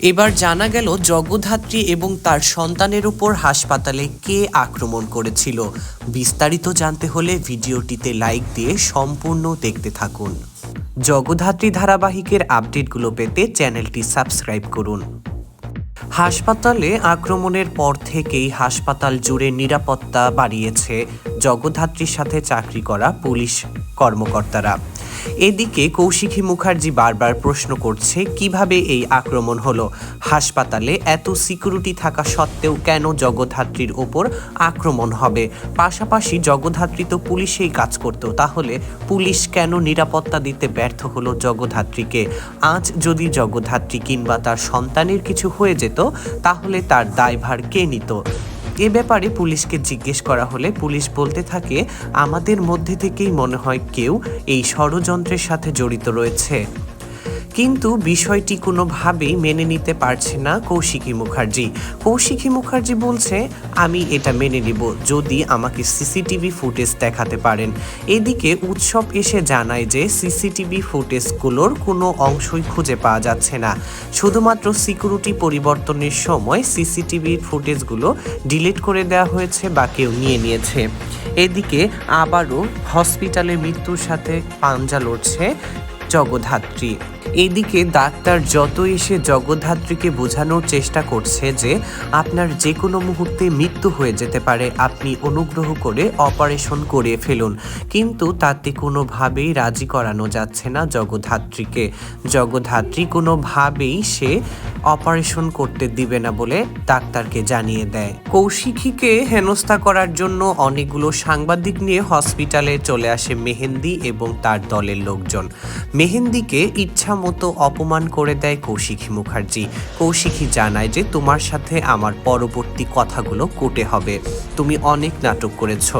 এবার জানা গেল জগধাত্রী এবং তার সন্তানের উপর হাসপাতালে কে আক্রমণ করেছিল। বিস্তারিত জানতে হলে ভিডিওটিতে লাইক দিয়ে সম্পূর্ণ দেখতে থাকুন। জগধাত্রী ধারাবাহিকের আপডেটগুলো পেতে চ্যানেলটি সাবস্ক্রাইব করুন। হাসপাতালে আক্রমণের পর থেকেই হাসপাতাল জুড়ে নিরাপত্তা বাড়িয়েছে জগধাত্রীর সাথে চাকরি করা পুলিশ কর্মকর্তারা। এদিকে কৌশিকী মুখার্জি বারবার প্রশ্ন করছে, কীভাবে এই আক্রমণ হলো? হাসপাতালে এত সিকিউরিটি থাকা সত্ত্বেও কেন জগধাত্রীর ওপর আক্রমণ হবে? পাশাপাশি জগধাত্রী তো পুলিশেই কাজ করতো, তাহলে পুলিশ কেন নিরাপত্তা দিতে ব্যর্থ হলো জগধাত্রীকে আজ যদি জগধাত্রী কিংবা তার সন্তানের কিছু হয়ে যেত, তাহলে তার দায়ভার কে নিত? এ ব্যাপারে পুলিশকে জিজ্ঞেস করা হলে পুলিশ বলতে থাকে, আমাদের মধ্যে থেকেই মনে হয় কেউ এই ষড়যন্ত্রের সাথে জড়িত রয়েছে। কিন্তু বিষয়টি কোনোভাবেই মেনে নিতে পারছে না কৌশিকী মুখার্জি। কৌশিকী মুখার্জি বলছে, আমি এটা মেনে নিব যদি আমাকে সিসিটিভি ফুটেজ দেখাতে পারেন। এদিকে উৎসব এসে জানায় যে সিসিটিভি ফুটেজগুলোর কোনো অংশই খুঁজে পাওয়া যাচ্ছে না। শুধুমাত্র সিকিউরিটি পরিবর্তনের সময় সিসিটিভি ফুটেজগুলো ডিলিট করে দেওয়া হয়েছে বা কেউ নিয়ে নিয়েছে। এদিকে আবারও হসপিটালে মৃত্যুর সাথে পাঞ্জা লড়ছে জগধাত্রী। এদিকে ডাক্তার যত এসে জগদ্ধাত্রীকে বোঝানোর চেষ্টা করছে যে আপনার যে কোনো মুহূর্তে মৃত্যু হয়ে যেতে পারে, আপনি অনুগ্রহ করে অপারেশন করে ফেলুন। কিন্তু তাতে কোনোভাবেই রাজি করানো যাচ্ছে না জগদ্ধাত্রীকে। জগদ্ধাত্রী কোনোভাবেই সে অপারেশন করতে দিবে না বলে ডাক্তারকে জানিয়ে দেয়। কৌশিকীকে হেনস্থা করার জন্য অনেকগুলো সাংবাদিক নিয়ে হসপিটালে চলে আসে মেহেন্দি এবং তার দলের লোকজন। মেহেন্দিকে ইচ্ছা মতো অপমান করে দেয় কৌশিকী মুখার্জি। কৌশিকী জানায় যে, তোমার সাথে আমার পরবর্তী কথাগুলো কোটে হবে। তুমি অনেক নাটক করেছ।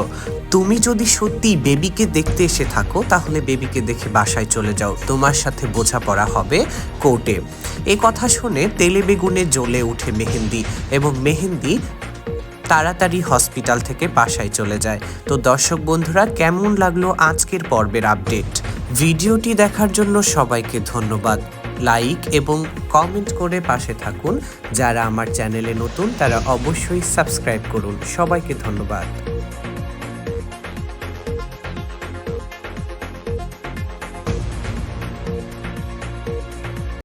তুমি যদি সত্যি বেবিকে দেখতে এসে থাকো, তাহলে বেবিকে দেখে বাসায় চলে যাও। তোমার সাথে বোঝাপড়া হবে কোর্টে। এই কথা শুনে তেলে বেগুনে জ্বলে ওঠে মেহেন্দি এবং মেহেন্দি তাড়াতাড়ি হসপিটাল থেকে বাসায় চলে যায়। তো দর্শক বন্ধুরা, কেমন লাগল আজকের পর্বের আপডেট? ভিডিওটি দেখার জন্য সবাইকে ধন্যবাদ। লাইক এবং কমেন্ট করে পাশে থাকুন। যারা আমার চ্যানেলে নতুন, তারা অবশ্যই সাবস্ক্রাইব করুন। সবাইকে ধন্যবাদ।